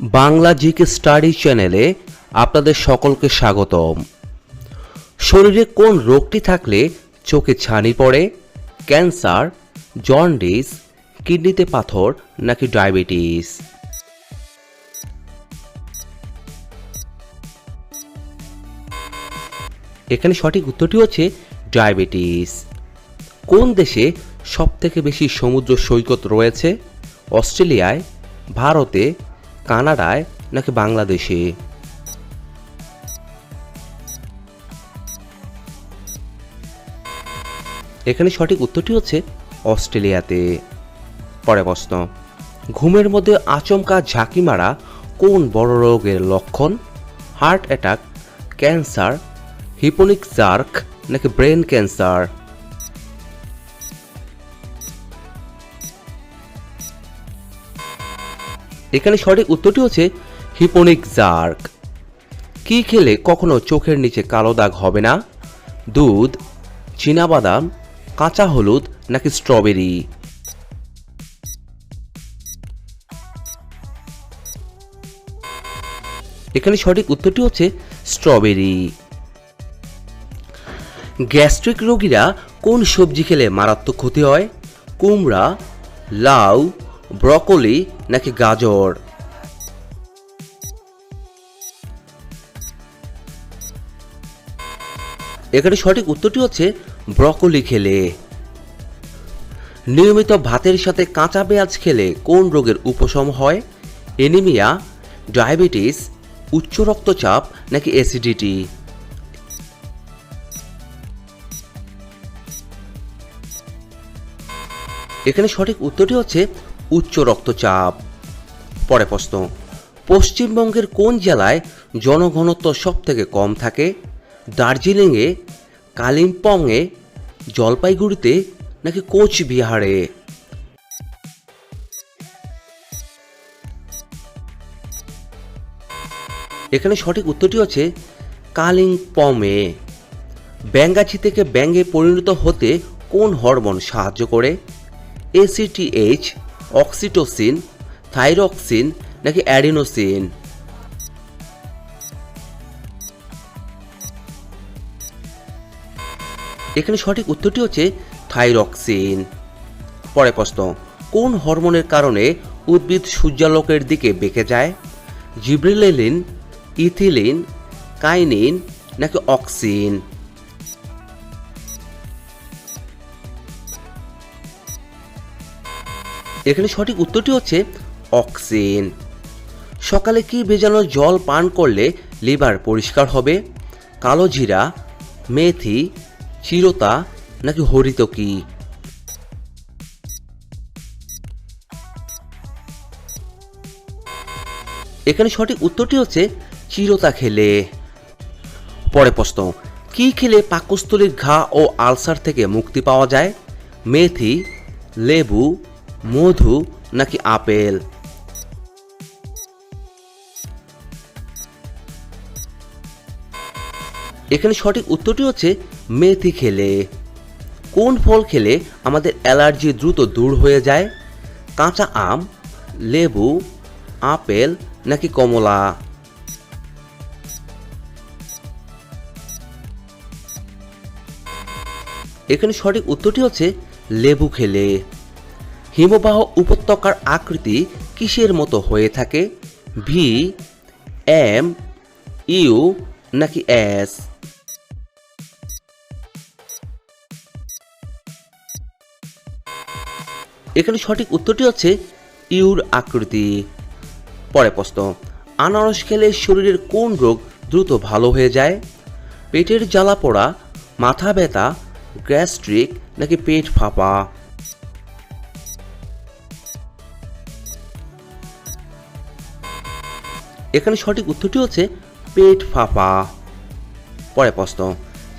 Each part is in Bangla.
বাংলা জিকে স্টাডি চ্যানেলে আপনাদের সকলকে স্বাগতম। শরীরে কোন রোগটি থাকলে চোখে ছানি পড়ে? ক্যান্সার, জন্ডিস, কিডনিতে পাথর নাকি ডায়াবেটিস? এখানে সঠিক উত্তরটি হচ্ছে ডায়াবেটিস। কোন দেশে সবথেকে বেশি সমুদ্র সৈকত রয়েছে? অস্ট্রেলিয়ায়, ভারতে কানাডায় নাকি বাংলাদেশে? এখানে সঠিক উত্তরটি হচ্ছে অস্ট্রেলিয়াতে। পরে প্রশ্ন, ঘুমের মধ্যে আচমকা ঝাঁকি মারা কোন বড় রোগের লক্ষণ? Heart attack, cancer, hypnic jerk নাকি ব্রেন ক্যান্সার? এখানে সঠিক উত্তরটি হচ্ছে হিপোনিক জার্ক। কি খেলে কখনো চোখের নিচে কালো দাগ হবে না? দুধ, চীনাবাদাম, কাঁচা হলুদ নাকি স্ট্রবেরি? এখানে সঠিক উত্তরটি হচ্ছে স্ট্রবেরি। গ্যাস্ট্রিক রোগীরা কোন সবজি খেলে মারাত্মক ক্ষতি হয়? কুমড়া, লাউ ব্রকলি নাকি গাজর? এখানে সঠিক উত্তরটি হচ্ছে ব্রকলি খেলে। নিয়মিত ভাতের সাথে কাঁচা পেঁয়াজ খেলে কোন রোগের উপশম হয়? এনিমিয়া, ডায়াবেটিস, উচ্চ রক্তচাপ নাকি অ্যাসিডিটি? এখানে সঠিক উত্তরটি হচ্ছে উচ্চ রক্তচাপ। পরে প্রশ্ন, পশ্চিমবঙ্গের কোন জেলায় জনঘনত্ব সব থেকে কম থাকে? দার্জিলিংয়ে, কালিম্পংয়ে, জলপাইগুড়িতে নাকি কোচবিহারে? এখানে সঠিক উত্তরটি হচ্ছে কালিম্পংয়ে। ব্যাঙ্গাছি থেকে ব্যাঙ্গে পরিণত হতে কোন হরমোন সাহায্য করে? এসিটিএইচ অক্সিটোসিন, থাইরক্সিন নাকি অ্যাডিনোসিন? এখানে সঠিক উত্তরটি হচ্ছে থাইরক্সিন। পরে প্রশ্ন, কোন হরমোনের কারণে উদ্ভিদ সূর্যালোকের দিকে বেঁকে যায়? জিব্রিলেলিন, ইথিলিন, কাইনিন নাকি অক্সিন? এখানে সঠিক উত্তরটি হচ্ছে অক্সিন। সকালে কি ভেজানো জল পান করলে লিভার পরিষ্কার হবে? কালো জিরা, মেথি, চিরতা নাকি হরিত হরিতকি এখানে সঠিক উত্তরটি হচ্ছে চিরতা খেলে। পরে প্রশ্ন, কি খেলে পাকস্থলীর ঘা ও আলসার থেকে মুক্তি পাওয়া যায়? মেথি, লেবু মধু নাকি আপেল? এখানে সঠিক উত্তরটি হচ্ছে মেথি খেলে। কোন ফল খেলে আমাদের অ্যালার্জি দ্রুত দূর হয়ে যায়? কাঁচা আম, লেবু, আপেল নাকি কমলা? এখানে সঠিক উত্তরটি হচ্ছে লেবু খেলে। হিমবাহ উপত্যকার আকৃতি কিসের মতো হয়ে থাকে? ভি এম ইউ নাকি এস এখানে সঠিক উত্তরটি হচ্ছে ইউর আকৃতি। পরে প্রশ্ন, আনারস খেলে শরীরের কোন রোগ দ্রুত ভালো হয়ে যায়? পেটের জ্বালা পোড়া, মাথা ব্যথা, গ্যাস্ট্রিক নাকি পেট ফাঁপা? এখানে সঠিক উত্তরটি হচ্ছে পেট ফাঁপা। পরে প্রশ্ন,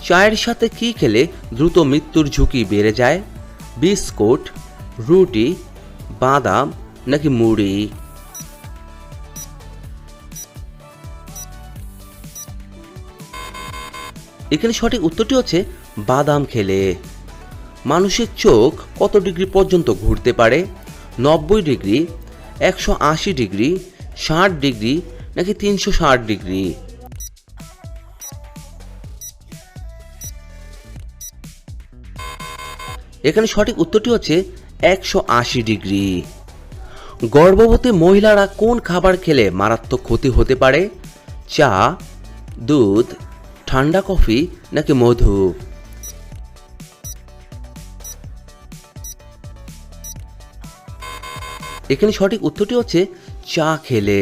চায়ের সাথে কি খেলে দ্রুত মৃত্যুর ঝুঁকি বেড়ে যায়? বিস্কুট, রুটি, বাদাম নাকি মুড়ি? এখানে সঠিক উত্তরটি হচ্ছে বাদাম খেলে। মানুষের চোখ কত ডিগ্রি পর্যন্ত ঘুরতে পারে? নব্বই ডিগ্রি, একশো আশি ডিগ্রি, ষাট ডিগ্রি নাকি তিনশো ষাট ডিগ্রি? এখানে সঠিক উত্তরটি হচ্ছে একশো আশি ডিগ্রি। গর্ভবতী মহিলারা কোন খাবার খেলে মারাত্মক ক্ষতি হতে পারে? চা, দুধ, ঠান্ডা কফি নাকি মধু? এখানে সঠিক উত্তরটি হচ্ছে চা খেলে।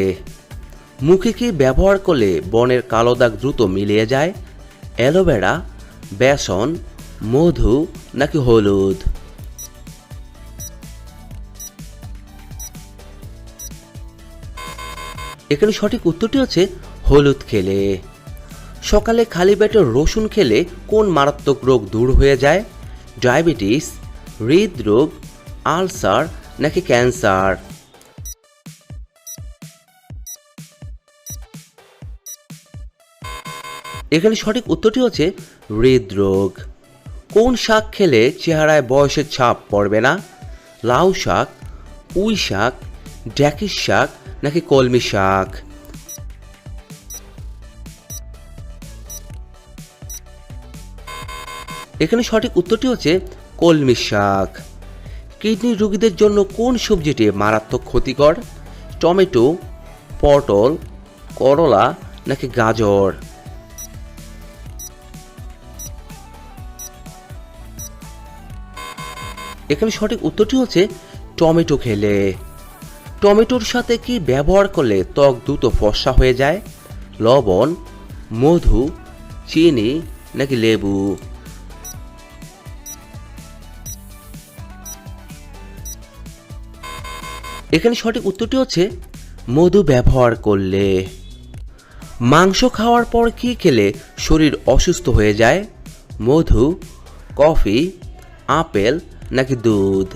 মুখে কি ব্যবহার করলে বনের কালো দাগ দ্রুত মিলিয়ে যায়? অ্যালোভেরা, বেসন, মধু নাকি হলুদ? এখানে সঠিক উত্তরটি হচ্ছে হলুদ খেলে। সকালে খালি পেটে রসুন খেলে কোন মারাত্মক রোগ দূর হয়ে যায়? ডায়াবেটিস, হৃদরোগ, আলসার নাকি ক্যান্সার? এখানে সঠিক উত্তরটি হচ্ছে হৃদরোগ। কোন শাক খেলে চেহারায় বয়সের ছাপ পড়বে না? লাউ শাক পুঁই শাক ড্যাকিস শাক নাকি কলমি শাক? এখানে সঠিক উত্তরটি হচ্ছে কলমি শাক। কিডনি রোগীদের জন্য কোন সবজিটি মারাত্মক ক্ষতিকর? টমেটো, পটল, করলা নাকি গাজর? এখানে সঠিক উত্তরটি হচ্ছে টমেটো খেলে। টমেটোর সাথে কি ব্যবহার করলে ত্বক দ্রুত ফর্সা হয়ে যায়? লবণ, মধু, চিনি নাকি লেবু? এখানে সঠিক উত্তরটি হচ্ছে মধু ব্যবহার করলে। মাংস খাওয়ার পর কি খেলে শরীর অসুস্থ হয়ে যায়? মধু, কফি, আপেল নাকি দুধ?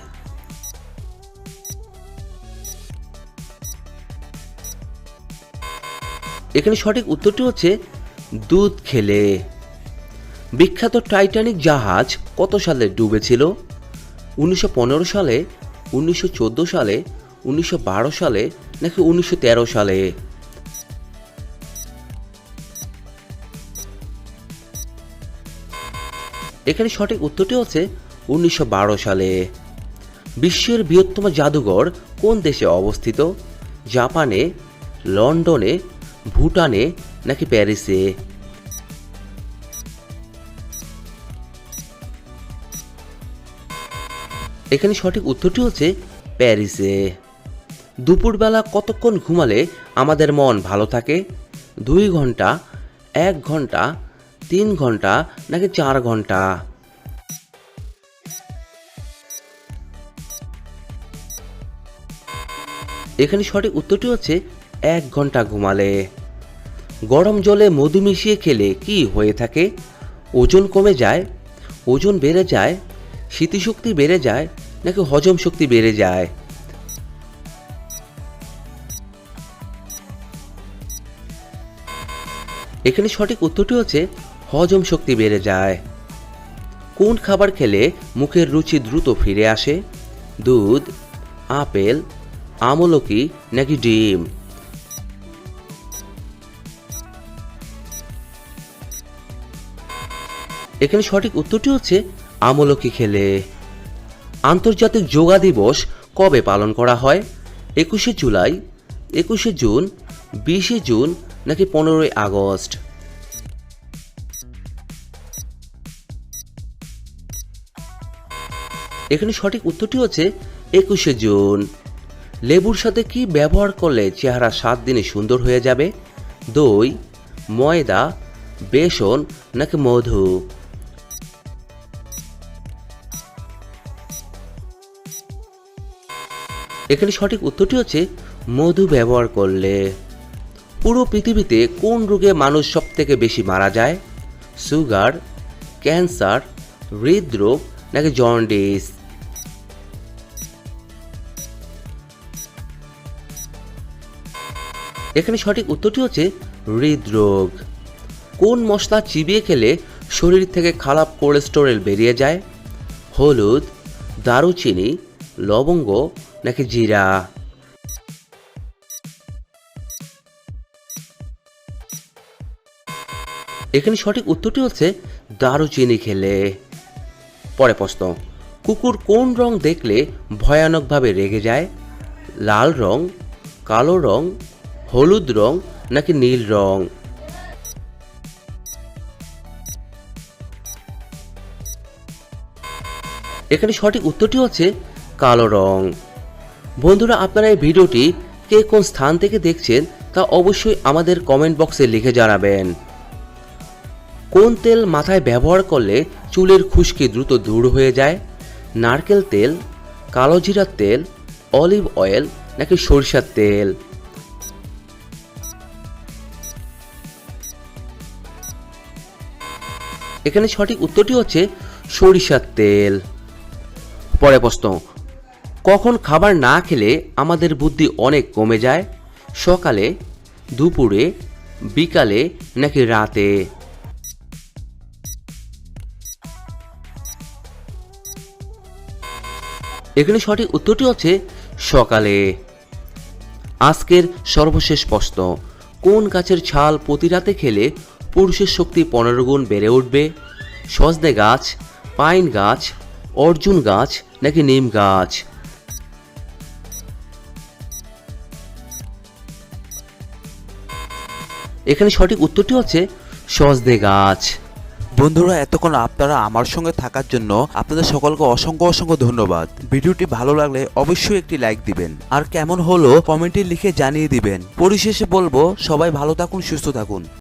এখানে সঠিক উত্তরটি হচ্ছে দুধ খেলে। বিখ্যাত টাইটানিক জাহাজ কত সালে ডুবেছিল? উনিশশো পনেরো সালে, উনিশশো চোদ্দ সালে, উনিশশো বারো সালে নাকি উনিশশো তেরো সালে? এখানে সঠিক উত্তরটি হচ্ছে উনিশশো বারো সালে। বিশ্বের বৃহত্তম জাদুঘর কোন দেশে অবস্থিত? জাপানে, লন্ডনে, ভুটানে নাকি প্যারিসে? এখানে সঠিক উত্তরটি হচ্ছে প্যারিসে। দুপুরবেলা কতক্ষণ ঘুমালে আমাদের মন ভালো থাকে? দুই ঘণ্টা, এক ঘণ্টা, তিন ঘণ্টা নাকি চার ঘণ্টা? এখানে সঠিক উত্তরটি হচ্ছে এক ঘণ্টা ঘুমালে। গরম জলে মধু মিশিয়ে খেলে কি হয়ে থাকে? ওজন কমে যায়, ওজন বেড়ে যায়, স্মৃতিশক্তি বেড়ে যায়, নাকি হজম শক্তি বেড়ে যায়? এখানে সঠিক উত্তরটি হচ্ছে হজম শক্তি বেড়ে যায়। কোন খাবার খেলে মুখের রুচি দ্রুত ফিরে আসে? দুধ, আপেল আমলকি নাকি ডিম? এখানে সঠিক উত্তরটি হচ্ছে আমলকি খেলে। আন্তর্জাতিক যোগা দিবস কবে পালন করা হয়? একুশে জুলাই, একুশে জুন, বিশে জুন নাকি পনেরোই আগস্ট? এখানে সঠিক উত্তরটি হচ্ছে একুশে জুন। লেবুর সাথে কি ব্যবহার করলে চেহারা সাত দিনে সুন্দর হয়ে যাবে? দই, ময়দা, বেসন নাকি মধু? এখানে সঠিক উত্তরটি হচ্ছে মধু ব্যবহার করলে। পুরো পৃথিবীতে কোন রোগে মানুষ সব থেকে বেশি মারা যায়? সুগার, ক্যান্সার, হৃদরোগ নাকি জন্ডিস? এখানে সঠিক উত্তরটি হচ্ছে হৃদরোগ। কোন মশলা চিবিয়ে খেলে শরীর থেকে খারাপ কোলেস্টেরল বেরিয়ে যায়? হলুদ, দারুচিনি, লবঙ্গ নাকি জিরা? এখানে সঠিক উত্তরটি হচ্ছে দারুচিনি খেলে। পরে প্রশ্ন, কুকুর কোন রং দেখলে ভয়ানকভাবে রেগে যায়? লাল রং, কালো রং হলুদ রং নাকি নীল রং? এখানে সঠিক উত্তরটি হচ্ছে কালো রং। বন্ধুরা, আপনারা এই ভিডিওটি কে কোন স্থান থেকে দেখছেন তা অবশ্যই আমাদের কমেন্ট বক্সে লিখে জানাবেন। কোন তেল মাথায় ব্যবহার করলে চুলের খুশকি দ্রুত দূর হয়ে যায়? নারকেল তেল, কালো জিরার তেল, অলিভ অয়েল নাকি সরিষার তেল? এখানে সঠিক উত্তরটি হচ্ছে সরিষার তেল। পরে প্রশ্ন, কখন খাবার না খেলে আমাদের বুদ্ধি অনেক কমে যায়? সকালে, দুপুরে, বিকালে নাকি রাতে? এখানে সঠিক উত্তরটি হচ্ছে সকালে। আজকের সর্বশেষ প্রশ্ন, কোন গাছের ছাল প্রতি রাতে খেলে পুরুষের শক্তি পনেরো গুণ বেড়ে উঠবে। সজনে গাছ, পাইন গাছ, অর্জুন গাছ, নাকি নিম গাছ? এখানে সঠিক উত্তরটি হচ্ছে সজনে গাছ। বন্ধুরা, এতক্ষণ আপনারা আমার সঙ্গে থাকার জন্য আপনাদের সকলকে অসংখ্য অসংখ্য ধন্যবাদ। ভিডিওটি ভালো লাগলে অবশ্যই একটি লাইক দিবেন। আর কেমন হলো কমেন্টে লিখে জানিয়ে দিবেন। পরিশেষে বলব, সবাই ভালো থাকুন, সুস্থ থাকুন।